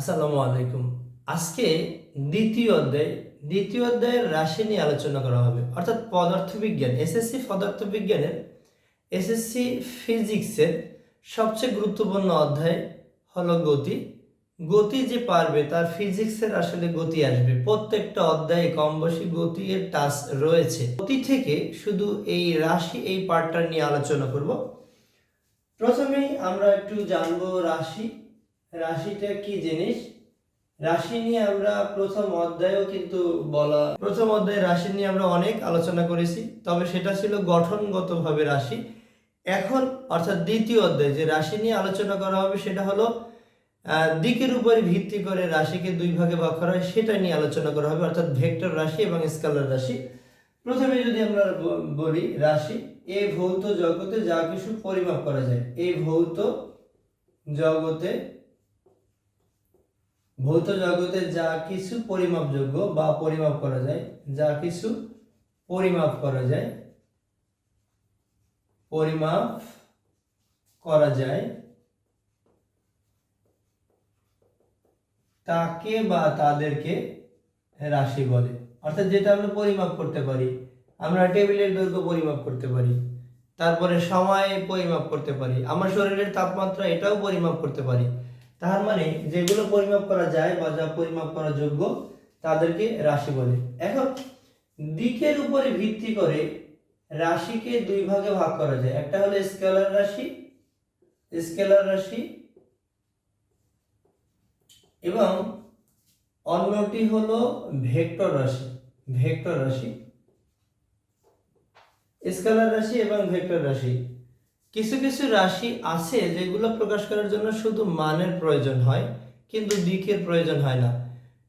আসসালামু আলাইকুম। আজকে দ্বিতীয় অধ্যায়, দ্বিতীয় অধ্যায়ের রাশি নিয়ে আলোচনা করা হবে। অর্থাৎ পদার্থবিজ্ঞান, এসএসসি পদার্থবিজ্ঞানের, এসএসসি ফিজিক্সের সবচেয়ে গুরুত্বপূর্ণ অধ্যায় হলো গতি। গতি যে পারবে, তার ফিজিক্সের আসলে গতি আসবে। প্রত্যেকটা অধ্যায়ে কম বেশি গতি এর টাচ রয়েছে। গতি থেকে শুধু এই রাশি, এই পার্টটা নিয়ে আলোচনা করব। প্রথমেই আমরা একটু জানব রাশি। রাশিটা কি জিনিস? রাশি নিয়ে আমরা প্রথম অধ্যায়েও কিন্তু বলা, প্রথম অধ্যায়ে রাশি নিয়ে আমরা অনেক আলোচনা করেছি, তবে সেটা ছিল গঠনগতভাবে রাশি। এখন অর্থাৎ দ্বিতীয় অধ্যায়, যে রাশি নিয়ে আলোচনা করা হবে সেটা হলো দিকের উপরে ভিত্তি করে রাশিকে দুই ভাগে ভাগ করা হয়, সেটা নিয়ে আলোচনা করা হবে, অর্থাৎ ভেক্টর রাশি এবং স্কেলার রাশি। প্রথমে যদি আমরা বলি রাশি এই ভৌত জগতে যা কিছু পরিমাপ করা যায় এই ভৌত জগতে ভৌত জগতে যা কিছু পরিমাপযোগ্য বা পরিমাপ করা যায়, যা কিছু পরিমাপ করা যায়, পরিমাপ করা যায়, তাকে বা তাদেরকে রাশি বলে। অর্থাৎ যেটা আমরা পরিমাপ করতে পারি, আমরা টেবিলের দৈর্ঘ্য পরিমাপ করতে পারি, তারপরে সময় পরিমাপ করতে পারি, আমার শরীরের তাপমাত্রা এটাও পরিমাপ করতে পারি। তার মানে যেগুলো পরিমাপ করা যায় বা যা পরিমাপ করা যোগ্য, তাদেরকে রাশি বলে। এখন, দিকের উপরে ভিত্তি করে রাশিকে দুই ভাগে ভাগ করা যায়। একটা হলো স্কেলার রাশি স্কেলার রাশি, এবং অন্যটি হলো ভেক্টর রাশি ভেক্টর রাশি, স্কেলার রাশি এবং ভেক্টর রাশি। কিছু কিছু রাশি আছে যেগুলো প্রকাশ করার জন্য শুধু মানের প্রয়োজন হয়, কিন্তু দিকের প্রয়োজন হয় না।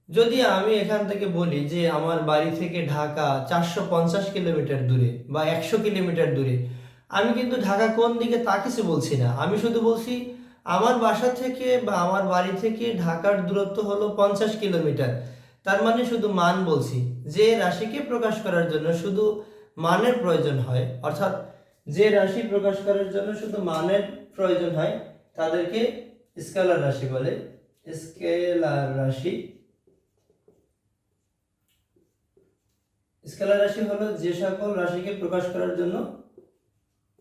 যদি আমি এখান থেকে বলি যে আমার বাড়ি থেকে ঢাকা চারশো পঞ্চাশ কিলোমিটার দূরে বা একশো কিলোমিটার দূরে, আমি কিন্তু ঢাকা কোন দিকে তা কিছু বলছি না। আমি শুধু বলছি আমার বাসা থেকে বা আমার বাড়ি থেকে ঢাকার দূরত্ব হলো পঞ্চাশ কিলোমিটার। তার মানে শুধু মান বলছি। যে রাশিকে প্রকাশ করার জন্য শুধু মানের প্রয়োজন হয়, অর্থাৎ যে রাশি প্রকাশ করার জন্য শুধু মানের প্রয়োজন হয়, তাদেরকে স্কেলার রাশি বলে। স্কেলার রাশি। স্কেলার রাশি হলো যে সকল রাশিকে প্রকাশ করার জন্য,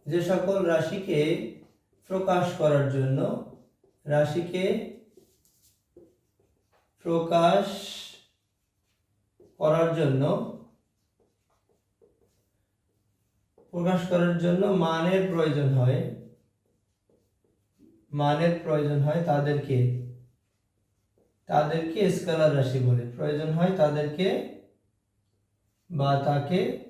যে সকল রাশিকে প্রকাশ করার জন্য, রাশিকে প্রকাশ করার জন্য প্রকাশ করার জন্য মানের প্রয়োজন হয়। মানের প্রয়োজন হয় তাদেরকে। তাদেরকে স্কেলার রাশি বলে। প্রয়োজন হয় তাদেরকে বা তাকে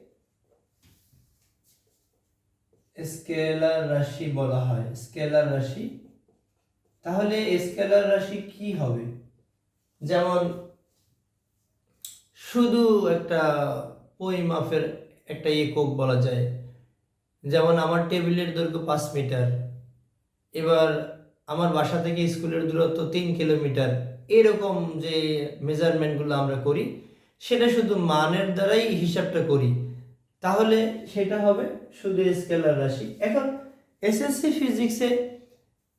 স্কেলার রাশি বলা হয়। স্কেলার রাশি। তাহলে স্কেলার রাশি কি হবে? যেমন শুধু একটা পরিমাপের একটা একক বলা যায়। যেমন আমার টেবিলের দৈর্ঘ্য পাঁচ মিটার, এবার আমার বাসা থেকে স্কুলের দূরত্ব তিন কিলোমিটার, এরকম যে মেজারমেন্টগুলো আমরা করি, সেটা শুধু মানের দ্বারাই হিসাবটা করি। তাহলে সেটা হবে শুধু স্কেলার রাশি। এখন এসএসসি ফিজিক্সে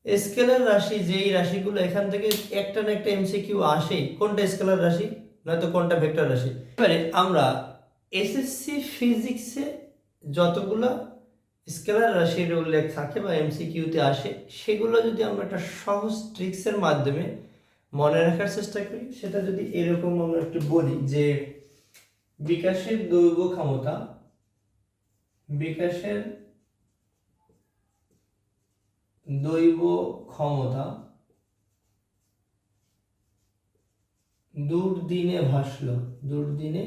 স্কেলার রাশি, যেই রাশিগুলো এখান থেকে একটা না একটা এমসিকিউ আসেই কোনটা স্কেলার রাশি, নয়তো কোনটা ভেক্টর রাশি? এবারে আমরা এসএসসি ফিজিক্সে যতগুলো স্কেলার রাশির উল্লেখ থাকে বা এমসিকিউতে আসে, সেগুলো যদি আমরা একটা সহজ ট্রিক্সের মাধ্যমে মনে রাখার চেষ্টা করি, সেটা যদি এরকম আমরা একটু বলি যে বিকাশের দৈর্ঘ্য ক্ষমতা, বিকাশের দৈব ক্ষমতা দুর্দিনে ভাসল, দুর্দিনে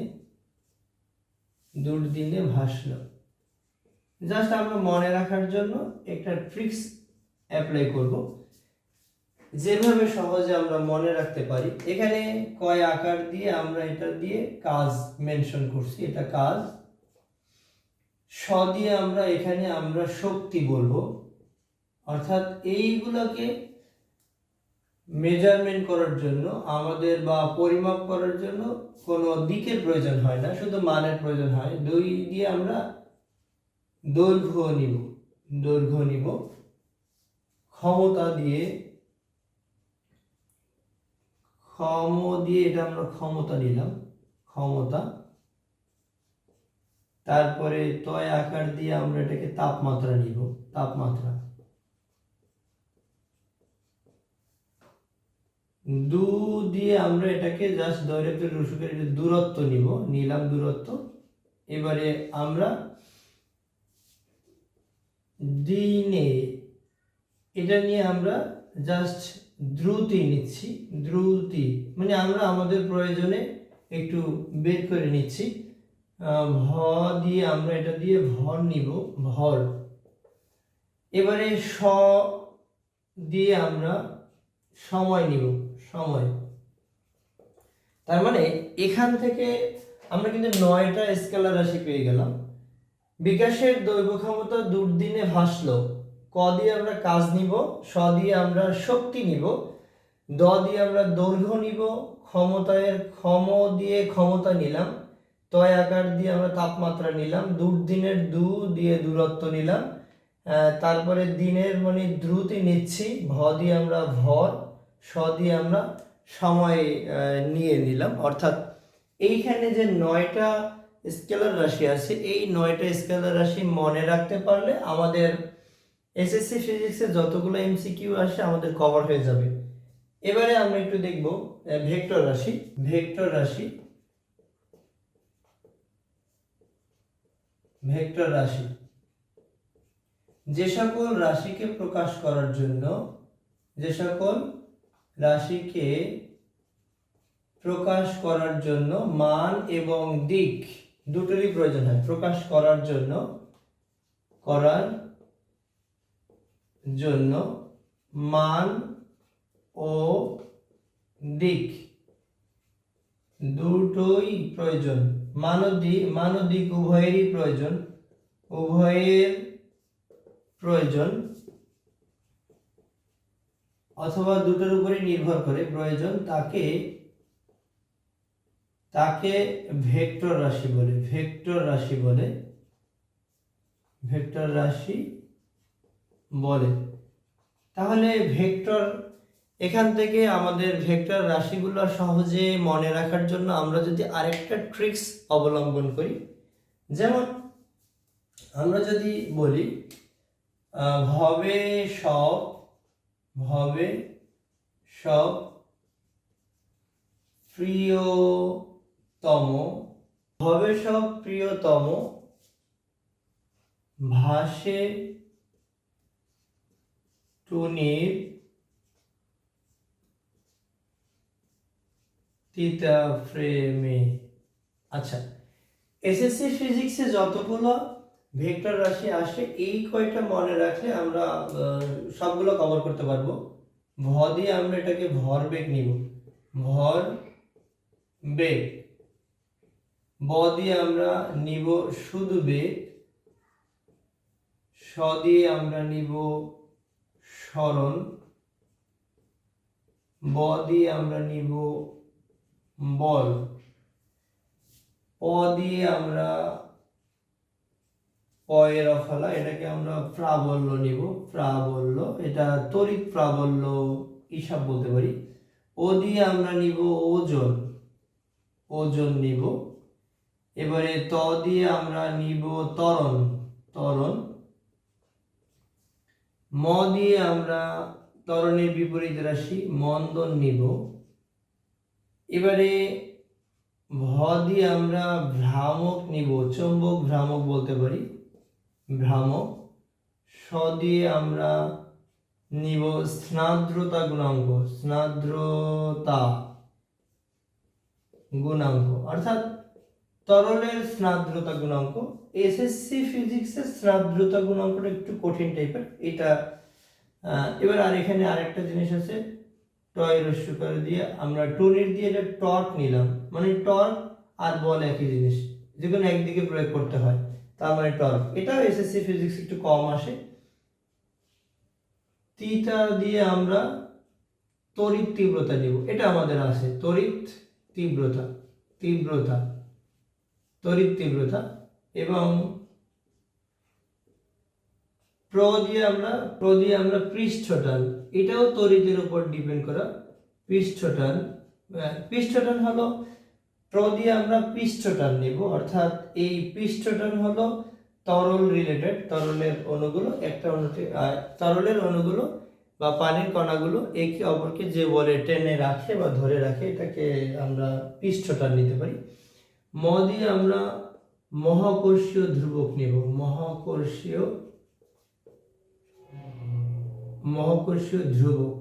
দুর্দিনে ভাসল। জাস্ট আমরা মনে রাখার জন্য একটা ট্রিক্স অ্যাপ্লাই করব। যেভাবে সহজে আমরা মনে রাখতে পারি, এখানে কয় আকার দিয়ে আমরা এটা দিয়ে কাজ মেনশন করছি, এটা কাজ। স দিয়ে আমরা এখানে আমরা শক্তি বলব। অর্থাৎ এইগুলোকে মেজারমেন্ট করার জন্য, আমাদের বা পরিমাপ করার জন্য কোনো দিকের প্রয়োজন হয় না, শুধু মানের প্রয়োজন হয়। দুই দিয়ে আমরা দৈর্ঘ্য নিব দৈর্ঘ্য নিব। ক্ষমতা দিয়ে, ক্ষম দিয়ে এটা আমরা ক্ষমতা নিলাম, ক্ষমতা। তারপরে তয় আকার দিয়ে আমরা এটাকে তাপমাত্রা নিব, তাপমাত্রা। দু দিয়ে আমরা এটাকে জাস্ট দৈরকের রসুকের দূরত্ব নিব, নিলাম দূরত্ব। এবারে আমরা দিনে এটা নিয়ে আমরা জাস্ট দ্রুতি নিচ্ছি, দ্রুতি মানে আমরা আমাদের প্রয়োজনে একটু বের করে নিচ্ছি। ভ দিয়ে আমরা এটা দিয়ে ভর নিব, ভর। এবারে স দিয়ে আমরা সময় নিব, সময়। তার মানে এখান থেকে আমরা কিন্তু নয়টা স্কেলার রাশি পেয়ে গেলাম। বিকাশের দৈব ক্ষমতা দুর্দিনে ভাসলো। ক দিয়ে আমরা কাজ নিব, স দিয়ে আমরা শক্তি নিব, দ দিয়ে আমরা দৈর্ঘ্য নিব, ক্ষমতায়ের ক্ষম দিয়ে ক্ষমতা নিলাম তয় আকার দিয়ে আমরা তাপমাত্রা নিলাম, দুর্দিনের দু দিয়ে দূরত্ব নিলাম তারপরে দিনের মানে দ্রুতি নিচ্ছি, ভ দিয়ে আমরা ভর, স দিয়ে আমরা সময় নিয়ে নিলাম। অর্থাৎ এইখানে যে নয়টা স্কেলার রাশি আছে, এই নয়টা স্কেলার রাশি মনে রাখতে পারলে আমাদের এসএসসি ফিজিক্সে যতগুলো এমসিকিউ আসে আমাদের কভার হয়ে যাবে। এবারে আমরা একটু দেখব ভেক্টর রাশি ভেক্টর রাশি ভেক্টর রাশি। যে সকল রাশিকে প্রকাশ করার জন্য, যে সকল রাশিকে প্রকাশ করার জন্য মান এবং দিক দুটোরই প্রয়োজন হয়। প্রকাশ করার জন্য করার জন্য মান ও দিক। দুটোই প্রয়োজন। মান ও দিক মান ও দিক উভয়েরই প্রয়োজন। উভয়ের প্রয়োজন অথবা দুটোর উপরে নির্ভর করে প্রয়োজন তাকে তাকে ভেক্টর রাশি বলে, ভেক্টর রাশি বলে, ভেক্টর রাশি বলে। তাহলে ভেক্টর, এখান থেকে আমাদের ভেক্টর রাশিগুলো সহজে মনে রাখার জন্য আমরা যদি আরেকটা ট্রিক্স অবলম্বন করি। যেমন, আমরা যদি বলি ভবে সব ভবে সব প্রিয়তম ভবে সব প্রিয়তম ভাসে টুনির, তিতা ফ্রেমে আচ্ছা এসএসসি ফিজিক্সে যতগুলো ভেক্টর রাশি আসে, এই কয়টা মনে রাখলে আমরা সবগুলো কভার করতে পারব। ভ দিয়ে আমরা এটাকে ভর বেগ নিব। ভর বেগ ব দিয়ে আমরা নিব শুধু বেগ স দিয়ে আমরা নিব সরণ ব দিয়ে আমরা নিব বল, প দিয়ে আমরা পয়ের অফলা, এটাকে আমরা প্রাবল্য নিব, প্রাবল্য, এটা তড়িৎ প্রাবল্য হিসাব বলতে পারি, ও দিয়ে আমরা নিব ওজন ওজন নিব এবারে ত দিয়ে আমরা নিব ত্বরণ ত্বরণ। ম দিয়ে আমরা ত্বরণের বিপরীত রাশি মন্দন নিব। এবারে ভ দিয়ে আমরা ভ্রামক নিব, চৌম্বক ভ্রামক বলতে পারি। ভ্রামক। স দিয়ে আমরা নিব স্নাদ্রতা গুণাঙ্ক স্নাদ্রতা গুণাঙ্ক। অর্থাৎ তরলের স্নাদ্রতা গুণাঙ্ক এসএসসি ফিজিক্সের স্নাদ্রতা গুণাঙ্কটা একটু কঠিন টাইপের এটা এবার আর এখানে আরেকটা জিনিস আছে, টয় রস্য করে দিয়ে আমরা টুনির দিয়ে এটা টর্ক নিলাম মানে টর্ক আর বল একই জিনিস, যে কোনো একদিকে প্রয়োগ করতে হয়, তার মানে টর্ক। এটাও এসএসসি ফিজিক্স একটু কম আসে। তিটা দিয়ে আমরা তড়িৎ তীব্রতা নিব, এটা আমাদের আছে তড়িৎ তীব্রতা তীব্রতা। তড়িৎ তীব্রতা এবং প্র দিয়ে আমরা, প্র দিয়ে আমরা পৃষ্ঠটান, এটাও তড়িতের উপর ডিপেন্ড করা পৃষ্ঠটান। পৃষ্ঠটান হলো প্র দিয়ে আমরা পৃষ্ঠটান নিব, অর্থাৎ এই পৃষ্ঠটান হলো তরল রিলেটেড তরলের অণুগুলো, একটা অণুতে তরলের অণুগুলো বা পানির কণাগুলো একে অপরকে যে বলে টেনে রাখে বা ধরে রাখে, এটাকে আমরা পৃষ্ঠটান নিতে পারি। ম দিয়ে আমরা মহাকর্ষীয় ধ্রুবক নিব। মহাকর্ষীয় মহাকর্ষীয় ধ্রুবক।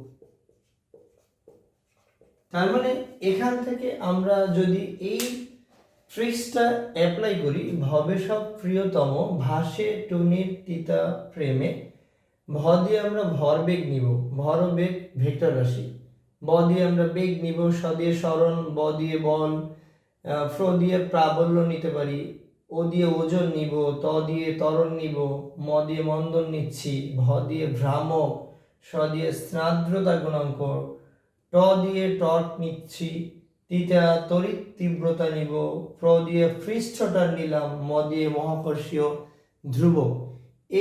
তার মানে এখান থেকে আমরা যদি এই ট্রিক্সটা অ্যাপ্লাই করি ভবে সব প্রিয়তম ভাসে টুনির তিতা প্রেমে ভ দিয়ে আমরা ভরবেগ নিব ভরবেগ ভেক্টর রাশি। ব দিয়ে আমরা বেগ নিব স দিয়ে স্মরণ ব দিয়ে আহ, ফ্র দিয়ে প্রাবল্য নিতে পারি, ও দিয়ে ওজন নিব, ত দিয়ে ত্বরণ নিব, ম দিয়ে মন্দন নিচ্ছি ভ দিয়ে ভ্রামক স দিয়ে স্নাদ্রতা গুণাঙ্ক, ট দিয়ে টর্ক নিচ্ছি, তিতা তড়িৎ তীব্রতা নিব প্র দিয়ে পৃষ্ঠটার নিলাম, ম দিয়ে মহাকর্ষীয় ধ্রুব।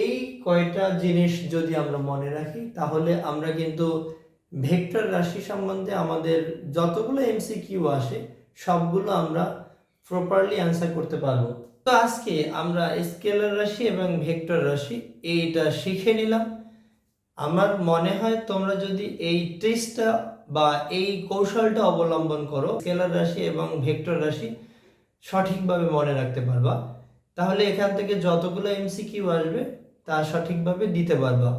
এই কয়টা জিনিস যদি আমরা মনে রাখি, তাহলে আমরা কিন্তু ভেক্টর রাশি সম্বন্ধে আমাদের যতগুলো এমসিকিউ আসে সবগুলো আমরা প্রপারলি অ্যান্সার করতে পারব। তো আজকে আমরা স্কেলার রাশি এবং ভেক্টর রাশি এইটা শিখে নিলাম। আমার মনে হয় তোমরা যদি এই ট্রিক্সটা বা এই কৌশলটা অবলম্বন করো, স্কেলার রাশি এবং ভেক্টর রাশি সঠিকভাবে মনে রাখতে পারবা। তাহলে এখান থেকে যতগুলো এমসি এমসিকিউ আসবে, তা সঠিকভাবে দিতে পারবা।